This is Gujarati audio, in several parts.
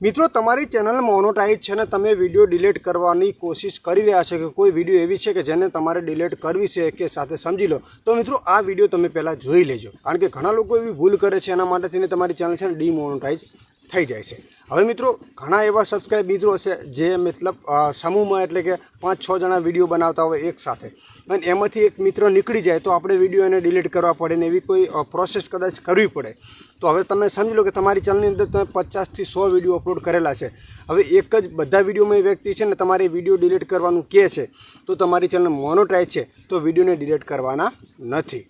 મિત્રો, તમારી ચેનલ મોનોટાઈઝ છે ને તમે વીડિયો ડિલીટ કરવાની કોશિશ કરી રહ્યા છો કે કોઈ વીડિયો એવી છે કે જેને તમારે ડિલીટ કરવી છે કે સાથે સમજી લો, તો મિત્રો આ વીડિયો તમે પહેલાં જોઈ લેજો. કારણ કે ઘણા લોકો એવી ભૂલ કરે છે એના માટે થઈને તમારી ચેનલ છે ને ડીમોનોટાઈઝ થઈ જાય છે. હવે મિત્રો, ઘણા એવા સબસ્ક્રાઈબ મિત્રો છે જે મતલબ સમૂહમાં એટલે કે પાંચ છ જણા વીડિયો બનાવતા હોય એક સાથે. અને એમાંથી એક મિત્ર નીકળી જાય તો આપણે વીડિયો એને ડિલીટ કરવા પડે ને એવી કોઈ પ્રોસેસ કદાચ કરવી પડે. તો હવે તમે સમજી લો કે તમારી ચેનલની અંદર તમે પચાસથી સો વીડિયો અપલોડ કરેલા છે. હવે એક જ બધા વિડીયોમાં એ વ્યક્તિ છે ને તમારે વીડિયો ડિલીટ કરવાનું કહે છે, તો તમારી ચેનલ મોનોટાઈઝ છે, તો વિડીયોને ડિલીટ કરવાના નથી.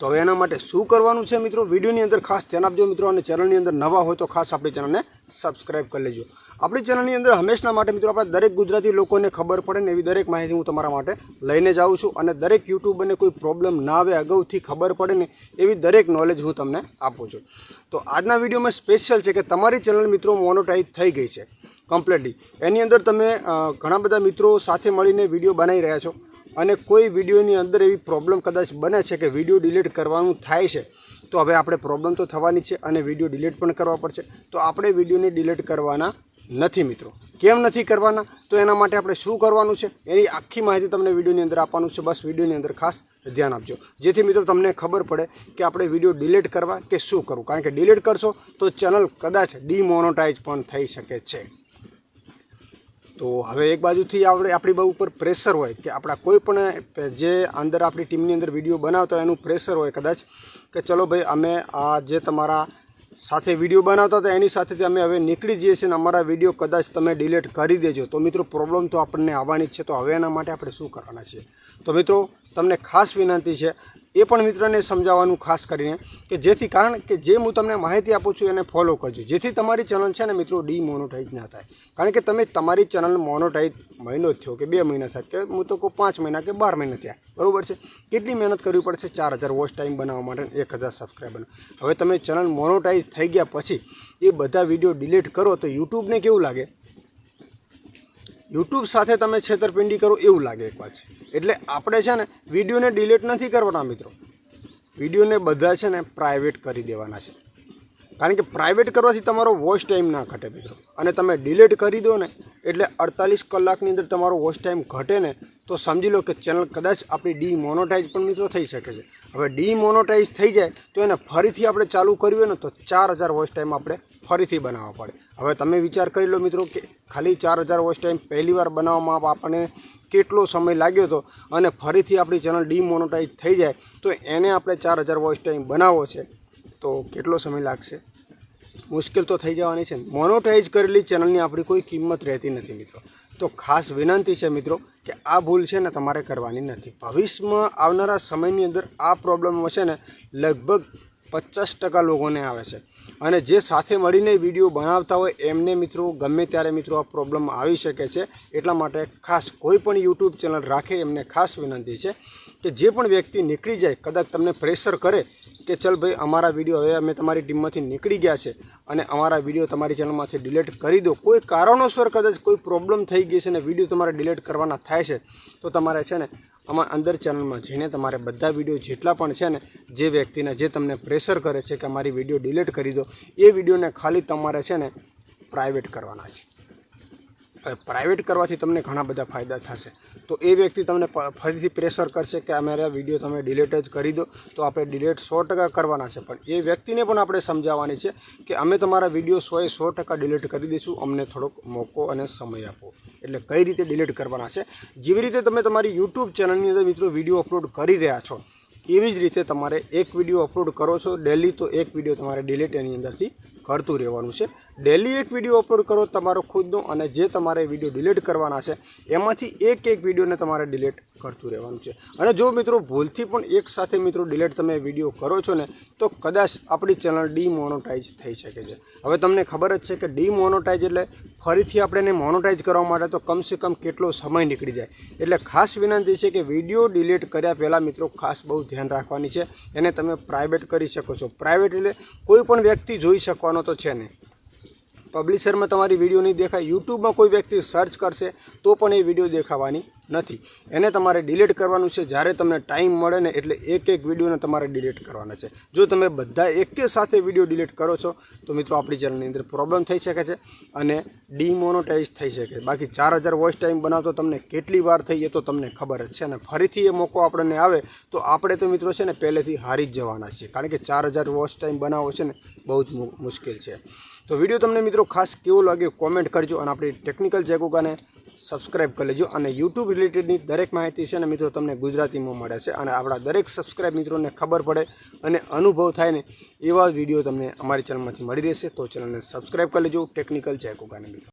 તો હવે એના માટે શું કરવાનું છે મિત્રો? વિડીયોની અંદર ખાસ ધ્યાન આપજો મિત્રો અને ચેનલની અંદર નવા હોય તો ખાસ આપણી ચેનલને સબસ્ક્રાઈબ કરી લેજો. આપણી ચેનલની અંદર હંમેશના માટે મિત્રો આપણા દરેક ગુજરાતી લોકોને ખબર પડે ને એવી દરેક માહિતી હું તમારા માટે લઈને જાઉં છું અને દરેક યુટ્યુબરને કોઈ પ્રોબ્લેમ ના આવે, અગાઉથી ખબર પડે ને એવી દરેક નોલેજ હું તમને આપું છું. તો આજના વિડીયોમાં સ્પેશિયલ છે કે તમારી ચેનલ મિત્રો મોનોટાઈઝ થઈ ગઈ છે કમ્પ્લીટલી એની અંદર તમે ઘણા બધા મિત્રો સાથે મળીને વીડિયો બનાવી રહ્યા છો. અને કોઈ વિડીયોની અંદર એવી પ્રોબ્લેમ કદાચ બને છે કે વીડિયો ડિલીટ કરવાનું થાય છે, તો હવે આપણે પ્રોબ્લેમ તો થવાની છે અને વીડિયો ડિલીટ પણ કરવા પડશે. તો આપણે વિડીયોને ડિલીટ કરવાના નથી મિત્રો. કેમ નથી કરવાના? તો એના માટે આપણે શું કરવાનું છે? એની આખી માહિતી તમને વિડીયોની અંદર આપવાનું છે. બસ વિડીયોની અંદર ખાસ ધ્યાન આપજો. જેથી મિત્રો તમને ખબર પડે કે આપણે વીડિયો ડિલીટ કરવા કે શું કરવું. કારણ કે ડિલીટ કરશો તો ચેનલ કદાચ ડીમોનોટાઈઝ પણ થઈ શકે છે. તો હવે એક બાજુથી આપણે, આપણી બાજુ ઉપર પ્રેશર હોય કે આપણા કોઈ પણ જે અંદર આપણી ટીમની અંદર વીડિયો બનાવતા હોય એનું પ્રેશર હોય કદાચ, કે ચલો ભાઈ અમે આ જે તમારા સાથે વીડિયો બનાવતા હતા એની સાથેથી અમે હવે નીકળી જઈએ છીએ અને અમારા વીડિયો કદાચ તમે ડિલીટ કરી દેજો. તો મિત્રો પ્રોબ્લેમ તો આપણને આવવાની જ છે. તો હવે એના માટે આપણે શું કરવાના છીએ? તો મિત્રો, તમને ખાસ વિનંતી છે એ પણ મિત્રને સમજાવવાનું ખાસ કરીને કે જેથી કારણ કે જે હું તમને માહિતી આપું છું એને ફોલો કરજો. જેથી તમારી ચેનલ છે ને મિત્રો ડીમોનોટાઈઝ ના થાય. કારણ કે તમે તમારી ચેનલ મોનોટાઈઝ મહિનો થયો કે બે મહિના થાય કે હું તો કહું પાંચ મહિના કે બાર મહિના થયા. બરાબર છે? કેટલી મહેનત કરવી પડશે? ચાર હજાર વોચ ટાઈમ બનાવવા માટે એક હજાર સબસ્ક્રાઈબર હવે તમે ચેનલ મોનોટાઈઝ થઈ ગયા પછી એ બધા વીડિયો ડિલીટ કરો તો યુટ્યુબને કેવું લાગે? યુટ્યુબ સાથે તમે છેતરપિંડી કરો એવું લાગે એક વાત છે. એટલે આપણે છે ને વિડીયોને ડિલીટ નથી કરવાના મિત્રો. વિડીયોને બધા છે ને પ્રાઇવેટ કરી દેવાના છે. કારણ કે પ્રાઇવેટ કરવાથી તમારો વોચ ટાઈમ ના ઘટે મિત્રો. અને તમે ડિલીટ કરી દો ને, એટલે અડતાલીસ કલાકની અંદર તમારો વોચ ટાઈમ ઘટે ને, તો સમજી લો કે ચેનલ કદાચ આપણી ડીમોનોટાઈઝ પણ મિત્રો થઈ શકે છે. હવે ડીમોનોટાઈઝ થઈ જાય તો એને ફરીથી આપણે ચાલુ કર્યું હોય ને, તો ચાર હજાર વોચ ટાઈમ આપણે ફરીથી બનાવવા પડે. હવે તમે વિચાર કરી લો મિત્રો કે ખાલી ચાર હજાર વોચ ટાઈમ પહેલી વાર બનાવવામાં આપણને કેટલો સમય લાગ્યો હતો અને ફરીથી આપણી ચેનલ ડીમોનોટાઈઝ થઈ જાય, તો એને આપણે ચાર હજાર વોચ ટાઈમ બનાવવો છે. તો કેટલો સમય લાગશે? મુશ્કેલ તો થઈ જવાની છે. મોનોટાઈઝ કરેલી ચેનલની આપણી કોઈ કિંમત રહેતી નથી મિત્રો. તો ખાસ વિનંતી છે મિત્રો કે આ ભૂલ છે ને તમારે કરવાની નથી. ભવિષ્યમાં આવનારા સમયની અંદર આ પ્રોબ્લેમ હશે ને, લગભગ પચાસ ટકા લોકોને આવે છે. અને જે સાથે મળીને વીડિયો બનાવતા હોય, એમને મિત્રો, ગમે ત્યારે મિત્રો આ પ્રોબ્લેમ આવી શકે છે. એટલા માટે ખાસ કોઈ પણ યુટ્યુબ ચેનલ રાખે, એમને ખાસ વિનંતી છે. કે જે પણ વ્યક્તિ નીકળી જાય, કદાચ તમને પ્રેશર કરે કે ચલ ભાઈ અમારા વીડિયો હવે અમે તમારી ટીમમાંથી નીકળી ગયા છે અને અમારા વીડિયો તમારી ચેનલમાંથી ડિલીટ કરી દો. કોઈ કારણોસર કદાચ કોઈ પ્રોબ્લેમ થઈ ગઈ છે ને વીડિયો તમારે ડિલીટ કરવાના થાય છે, તો તમારે છે ને આમાં અંદર ચેનલમાં જઈને તમારે બધા વીડિયો જેટલા પણ છે ને જે વ્યક્તિને જે તમને પ્રેશર કરે છે કે અમારી વીડિયો ડિલીટ કરી દો, એ વિડીયોને ખાલી તમારે છે ને પ્રાઇવેટ કરવાના છે. પ્રાઇવેટ કરવાથી તમને ઘણા બધા ફાયદા થશે. તો એ વ્યક્તિ તમને ફરીથી પ્રેશર કરશે કે અમારા વીડિયો તમે ડિલેટ જ કરી દો, તો આપણે ડિલેટ સો ટકા કરવાના છે. પણ એ વ્યક્તિને પણ આપણે સમજાવવાની છે કે અમે તમારા વીડિયો સોએ સો ટકા ડિલેટ કરી દઈશું, અમને થોડોક મોકો અને સમય આપો. એટલે કઈ રીતે ડિલેટ કરવાના છે? જેવી રીતે તમે તમારી યુટ્યુબ ચેનલની અંદર મિત્રો વીડિયો અપલોડ કરી રહ્યા છો, એવી જ રીતે તમારે એક વીડિયો અપલોડ કરો છો. ડેલી તો એક વીડિયો તમારે ડિલેટ એની અંદરથી કરતું રહેવાનું છે. ડેલી એક વીડિયો અપલોડ કરો તમારો ખુદનો અને જે તમારે વીડિયો ડિલીટ કરવાના છે, એમાંથી એક એક વિડીયોને તમારે ડિલીટ કરતું રહેવાનું છે. અને જો મિત્રો ભૂલથી પણ એક સાથે મિત્રો ડિલીટ તમે વીડિયો કરો છો ને, તો કદાચ આપણી ચેનલ ડીમોનોટાઈઝ થઈ શકે છે. હવે તમને ખબર જ છે કે ડીમોનોટાઈઝ એટલે ફરીથી આપણે એને મોનોટાઈઝ કરવા માટે તો કમસે કમ કેટલો સમય નીકળી જાય. એટલે ખાસ વિનંતી છે કે વીડિયો ડિલીટ કર્યા પહેલાં મિત્રો ખાસ બહુ ધ્યાન રાખવાની છે. એને તમે પ્રાઇવેટ કરી શકો છો. પ્રાઇવેટ એટલે કોઈ પણ વ્યક્તિ જોઈ શકવાનો તો છે નહીં. પબ્લિશરમાં તમારી વીડિયો નહીં દેખાય, યુટ્યુબમાં કોઈ વ્યક્તિ સર્ચ કરશે તો પણ એ વીડિયો દેખાવાની નથી. એને તમારે ડિલીટ કરવાનું છે, જ્યારે તમને ટાઈમ મળે ને એટલે એક એક વિડીયોને તમારે ડિલીટ કરવાના છે. જો તમે બધા એકે સાથે વીડિયો ડિલીટ કરો છો, તો મિત્રો આપણી ચેનલની અંદર પ્રોબ્લેમ થઈ શકે છે અને ડીમોનોટાઇઝ થઈ શકે. બાકી ચાર હજાર વોઇસ ટાઈમ બનાવતો તમને કેટલી વાર થઈ એ તો તમને ખબર જ છે અને ફરીથી એ મોકો આપણને આવે તો આપણે તો મિત્રો છે ને પહેલેથી હારી જ જવાના છીએ. કારણ કે ચાર હજાર વોચ ટાઈમ બનાવવો છે ને બહુ જ મુશ્કેલ છે. તો વીડિયો તમને મિત્રો ખાસ કેવો લાગ્યો કોમેન્ટ કરજો અને આપણી ટેકનિકલ જેગોગાને સબસ્ક્રાઇબ કરી લેજો અને યુટ્યુબ રિલેટેડની દરેક માહિતી છે ને મિત્રો તમને ગુજરાતીમાં મળે છે અને આપણા દરેક સબસ્ક્રાઇબ મિત્રોને ખબર પડે અને અનુભવ થાય ને એવા વીડિયો તમને અમારી ચેનલમાંથી મળી રહેશે તો ચેનલને સબસ્ક્રાઇબ કરી લેજો ટેકનિકલ જેગોગાને મિત્રો.